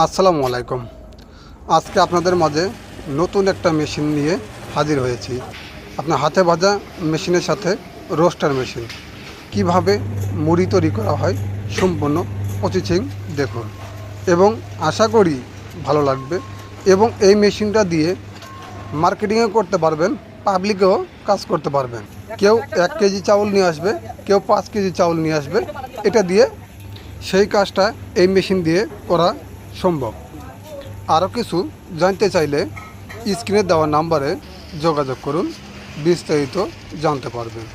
আসসালামু আলাইকুম। আজকে আপনাদের মাঝে নতুন একটা মেশিন নিয়ে হাজির হয়েছি। আপনার হাতে ভাজা মেশিনের সাথে রোস্টার মেশিন। কীভাবে মুড়ি তৈরি করা হয় সম্পূর্ণ প্রসেসিং দেখুন। এবং আশা করি ভালো লাগবে। এবং এই মেশিনটা দিয়ে মার্কেটিংও করতে পারবেন, পাবলিকেও কাজ করতে পারবেন। কেউ এক কেজি চাউল নিয়ে আসবে, কেউ পাঁচ কেজি চাউল নিয়ে আসবে। এটা দিয়ে সেই কাজটা এই মেশিন দিয়ে করা সম্ভব আরও কিছু জানতে চাইলে স্ক্রিনে দেওয়া নাম্বারে যোগাযোগ করুন, বিস্তারিত জানতে পারবেন